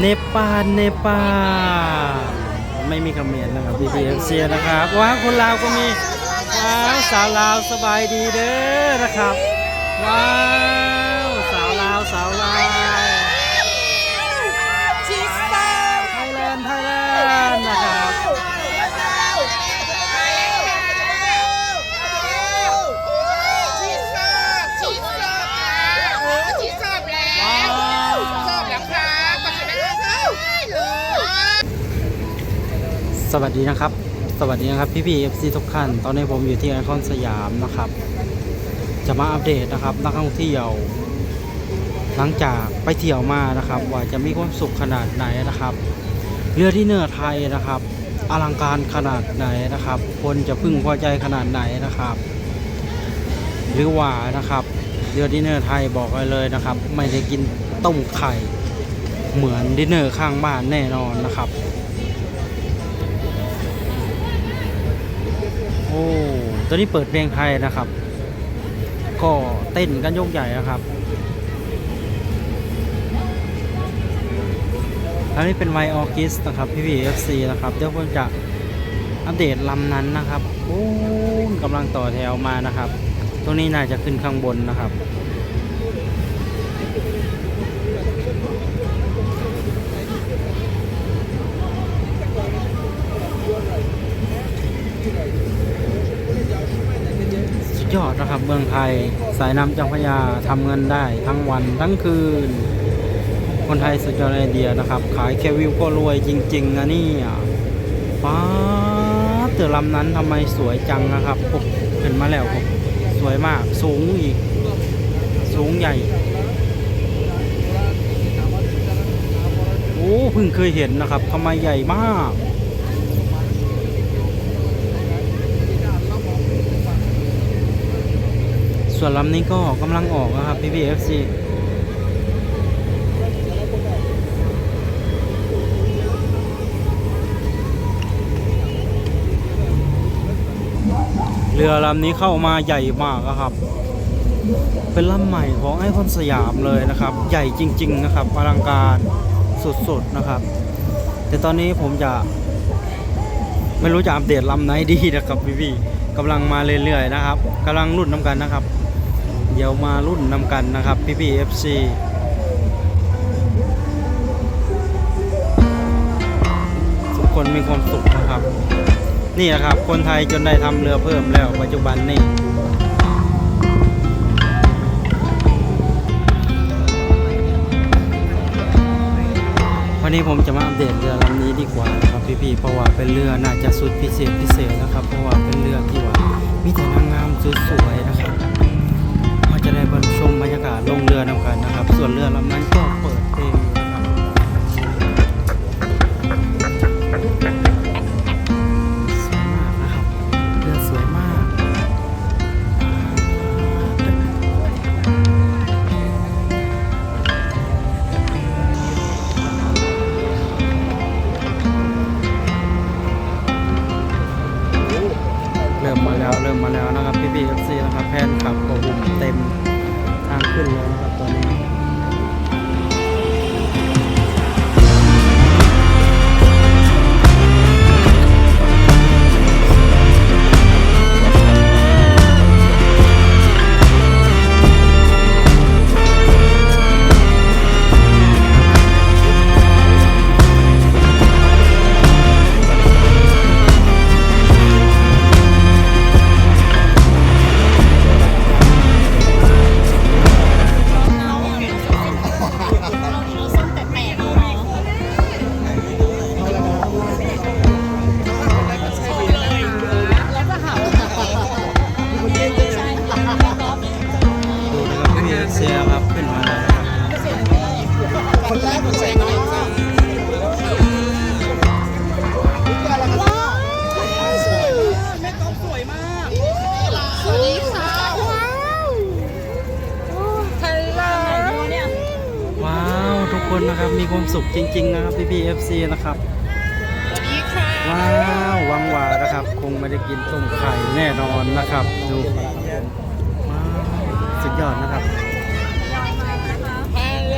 เนปาลเนปาลไม่มีคอมเขมนต์นะครับ BPFC นะครับว้าวคนลาวก็มีว้าวสาวลาวสบายดีเด้อนะครับว้าวสาวลาวสาวลาวชีสเตอร์ไทยแลนด์ไทยแลนด์นะครับ ชีสเตอร์ชีสเตอร์โอ้ชีสเตอร์แล้ว ว้าว เสิร์ฟแล้วครับปัจจุบันแล้วเลย สวัสดีนะครับ สวัสดีนะครับพี่พี่เอฟซีทุกท่าน ตอนนี้ผมอยู่ที่ไอคอนสยามนะครับ จะมาอัปเดตนะครับนักท่องเที่ยว หลังจากไปเที่ยวมานะครับ ว่าจะมีความสุขขนาดไหนนะครับ เรือที่เนื้อไทยนะครับ อลังการขนาดไหนนะครับ คนจะพึ่งพอใจขนาดไหนนะครับ หรือว่านะครับเรือดินเนอร์ไทยบอกไว้เลยนะครับ ไม่ได้กินต้มไข่ เหมือนดินเนอร์ข้างบ้านแน่นอนนะครับ โอ้ตัวนี้เปิดเพลงไทยนะครับ ก็เต้นกันยกใหญ่นะครับอันนี้เป็นไวออกิสนะครับพี่พีเอฟซีนะครับเดี๋ยวผมจะอัปเดตลำนั้นนะครับโอ้กำลังต่อแถวมานะครับ ตรงนี้น่าจะขึ้นข้างบนนะครับ ยอดนะครับเมืองไทย สายน้ำเจ้าพระยาทำเงินได้ทั้งวันทั้งคืน คนไทยสุดยอดไอเดียนะครับ ขายแค่วิวก็รวยจริง ๆนะนี่ป้าเตือลำนั้นทำไมสวยจังนะครับผมเห็นมาแล้วผมสวยมากสูงอีก สูงใหญ่โอ้เพิ่งเคยเห็นนะครับทำไมใหญ่มาก ส่วนลำนี้ก็กำลังออกนะครับ PPFC เรือลำนี้เข้ามาใหญ่มากอะครับ เป็นลำใหม่ของไอคอนสยามเลยนะครับ ใหญ่จริง ๆ นะครับอลังการสุดๆนะครับ แต่ตอนนี้ผมจะ ไม่รู้จะอัปเดตลำไหนดีนะครับพี่ๆกำลังมาเรื่อยๆนะครับกำลังรุ่นน้ำกันนะครับ เดี๋ยวมารุ่นนำกันนะครับพี่พี่ FC ทุกคนมีความสุขนะครับ นี่แหละครับ คนไทยจนได้ทำเรือเพิ่มแล้วปัจจุบันนี่วันนี้ผมจะมาอัปเดตเรือลำนี้ดีกว่านะครับพี่ๆเพราะว่าเป็นเรือน่าจะสุดพิเศษพิเศษนะครับ เพราะว่าเป็นเรือที่ว่ามีแต่นางงามสวยๆนะครับ เรือนำกันนะครับ ส่วนเรือลำนั้นก็เปิด ขจริง ๆ นะครับพี่พีเอฟซีนะครับสวัสดีค่ะว้าวหวังว่านะครับ คงไม่ได้กินต้มไข่แน่นอนนะครับดูว้าวสุดยอดนะครับฮัลโหล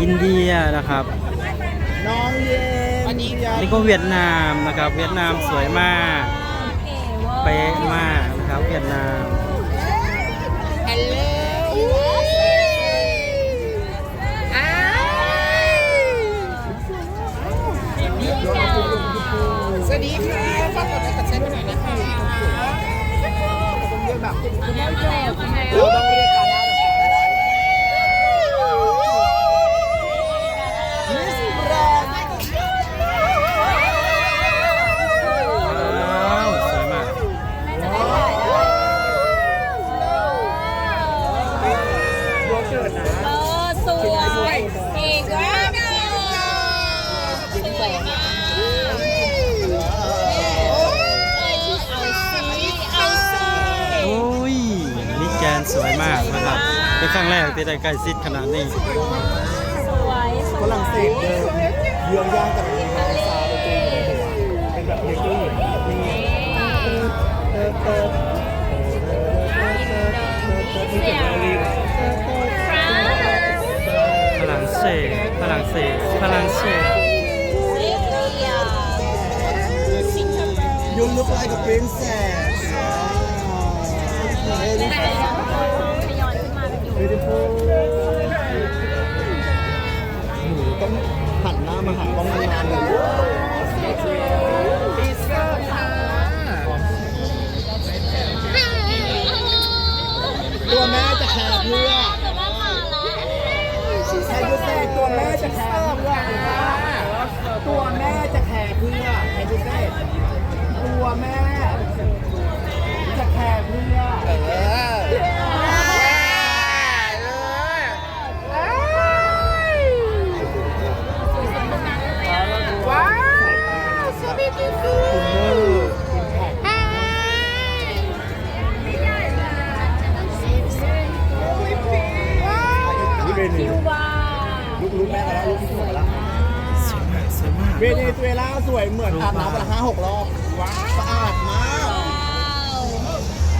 อินเดียนะครับน้องเย็นสวัสดีค่ะนี่ก็เวียดนามนะครับ เวียดนามสวยมาก เป๊ะมากนะครับ เวียดนาม เป็นครั้งแรกที่ได้ใกล้ชิดขนาดนี้สวยฝรั่งเศสเดินเยืองย่างกับมีมาซาเป็นตัวอยู่ในหัวเป็นแบบเด็กผู้หญิงนี่เติร์เติร์มีเสียงโอลีฝรั่งเศสฝรั่งเศสฝรั่งเศส You look like a princess Very มาหากล้องนานเลยพิซซ่าค่ะตัวแม่จะแคร์เพื่อใครจะเซ่ตัวแม่จะแคร์เพื่อตัวแม่จะแคร์เพื่อใครจะเซ่ตัวแม่จะแคร์เพื่อ เวเนว้าวลูกลูกแม่มาแล้วลูกที่สวยแล้วสวยมากสวยมากเวเนซุเอลาสวยเหมือนอาบน้ำวันละห้าหกรอบว้าวสะอาดมาก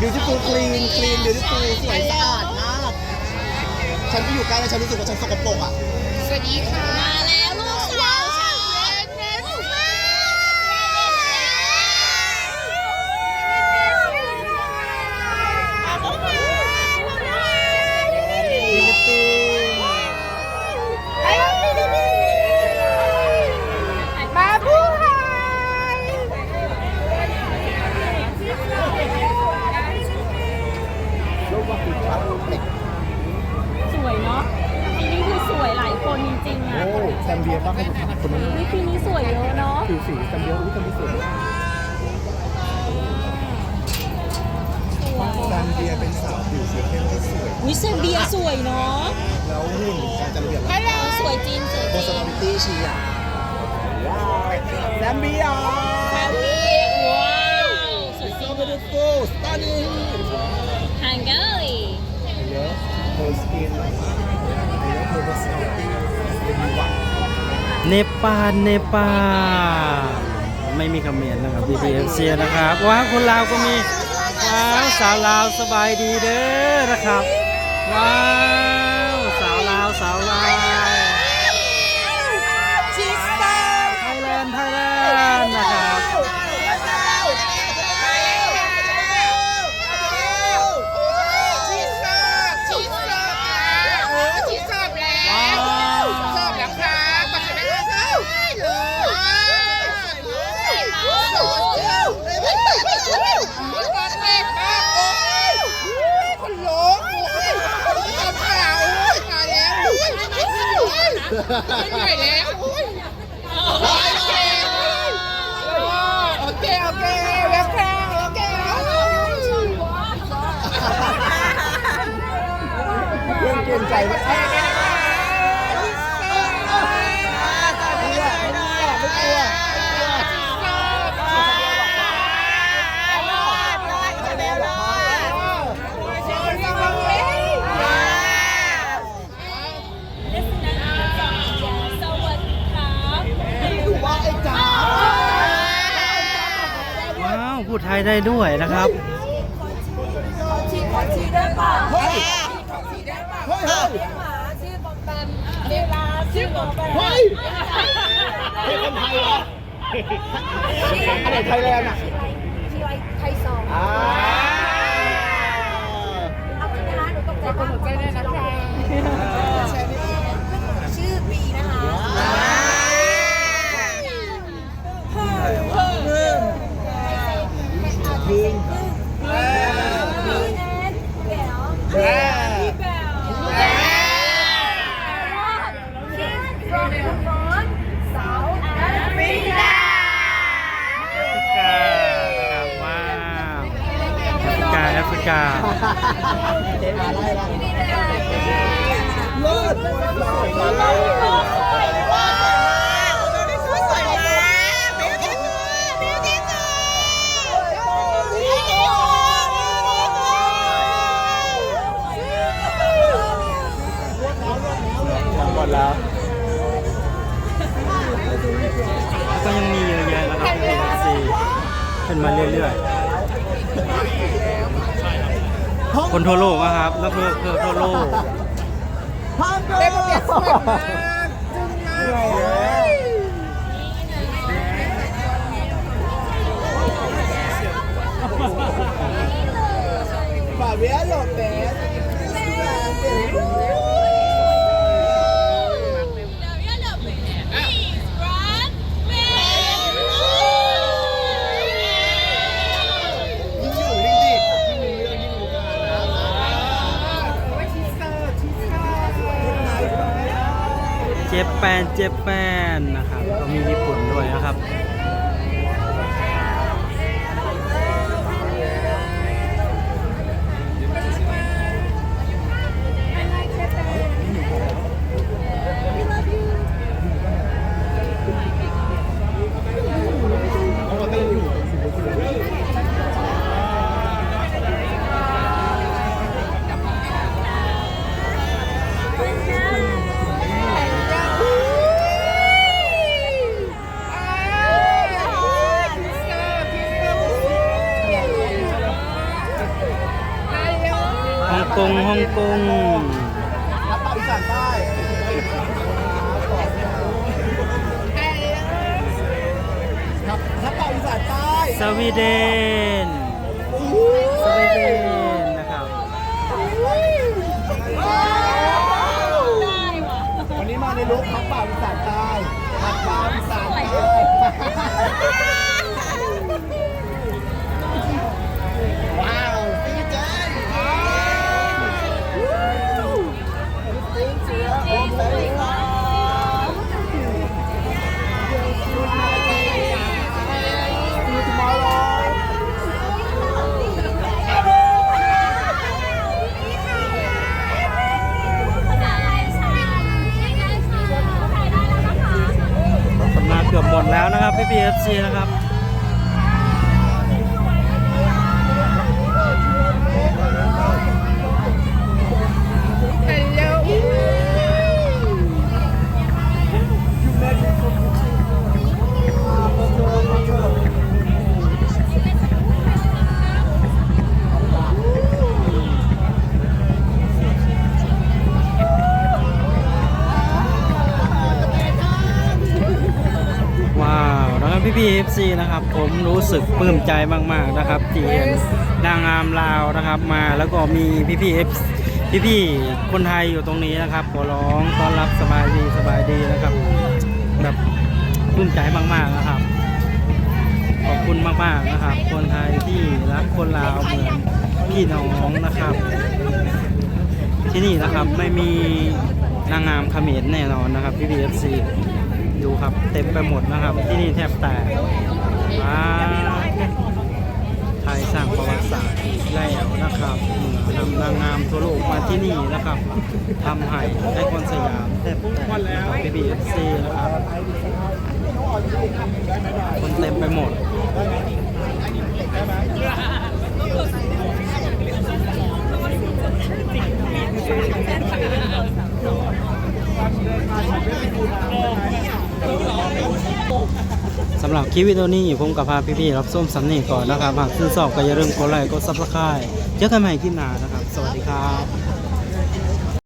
beautiful clean clean beautiful สวยสะอาดมาก ฉันไปอยู่ใกล้แล้วฉันรู้สึกว่าฉันสกปรกอะสวัสดีค่ะ มาแล้วลูกสาวฉัน ฟิลิปปินส์ มาพูดค่ะ รูปว่าคือครับเด็ก สวยเนาะปีนี้คือสวยหลายคนจริงๆอะ โอ้แซมเบียป้าเขาอยู่ที่คนนั้น อุ๊ยปีนี้สวยเยอะเนาะ ผิวสีแซมเบียอุ้ยแซมเบียสวยแซมเบียเป็นสาวผิวสีเข้มที่ส วยวิเซเบียสวยเนาะแล้วหุ่นการจัดระเบียบเออสวยจริงสวยจโพริสงต์ตี้ชีอะว้าวแซมเบียว้าวสวยจริ so ง beautiful stunning ฮังการี I love her skin I love her personality really wow เนปาลเนปาลไม่มีคำเขมนนะครับ BPFC นะครับว้าวคนลาวก็มีว้าวสาวลาวสบายดีเด้อนะครับ ว้าว สาวลาวสาวลาวชีสเตอร์ไทยแลนด์ไทยแลนด์นะครับ ชีสเตอร์ชีสเตอร์โอ้ชีสเตอร์แล้ว ว้าว ชอบแล้วค่ะปัจจุบันแล้วคนลุกตบขาโอ้ยตายแล้ว ไม่ไหวแล้วโอเคโอเคโอเคแล้วค่ะโอเคเพื่อนเกรงใจมากลัวไม่กลัวไม่กลัว ยได้ด้วยนะครับชีขอชีได้ป่ะเฮ้ยขอชีได้ป่ะเฮ้ยเฮ้ยเลี้ยงหมาชื่อบอมแบมเวลาชื่อบอมแบมเฮ้ยเป็นคนไทยเหรออันไหนไทยแลนด์อะ ชีไรไทยสอง อ่า เอาจริงนะหนูตกใจมากหัวใจเลยนะคะชื่อบีนะคะพี่แอนแก้ว แม่ from from South Africa ครับว้าวแอฟริ กาแอฟริกาเจ๊มาไล่ละเลิศหมดแล้วก็ยังมีเยอะแยะนะครับ PFC ขึ้นมาเรื่อยๆ คนทั่วโลกนะครับแล้วก็คือทั่วโลกห้ามเต็มเปียกสวยมากจึงมากฟาเบียโลเปส ยิ่งอยู่ยิ่งดิยิ่งมีเรื่องยิ่งรู้กันนะชีสเตอร์ชีสเตอร์ เจแปนเจแปนนะครับก็มีญี่ปุ่นด้วยนะครับ สวีเดน สวีเดนนะครับ วันนี้มาในลุคพักป่าอีสานใต้พักป่าอีสานใต้ ซีนะครับ ผมรู้สึกปลื้มใจมาก ๆ นะครับ ที่เห็นนางงามลาวนะครับ มาแล้วก็มีพี่พีเอฟพี่พี่ๆคนไทยอยู่ตรงนี้นะครับขอร้องต้อนรับสบายดีสบายดีนะครับแบบปลื้มใจมาก ๆ นะครับ ขอบคุณมากๆนะครับ คนไทยที่รักคนลาวเหมือนพี่น้องนะครับ ที่นี่นะครับไม่มีนางงามเขมรแน่นอนนะครับพี่พีเอฟซี ดูครับ เต็มไปหมดนะครับ ที่นี่แทบแตกว้าไทยสร้างประวัติศาสตร์อีกแล้วนะครับเหนือนำนางงามทั่วโลกมาที่นี่นะครับทำให้ไอคอนสยามแทบแตกนะครับพีบีเอฟซีนะครับคนเต็มไปหมดสำห สำหรับคลิปวิดีโอนี้ผมกับพาพี่ๆรับส้มสำเนีก่อนนะครับ หากชื่นชอบก็อย่าลืมกดไลค์กดซับสไครต์เจอกันใหม่คลิปหน้านะครับ สวัสดีครับ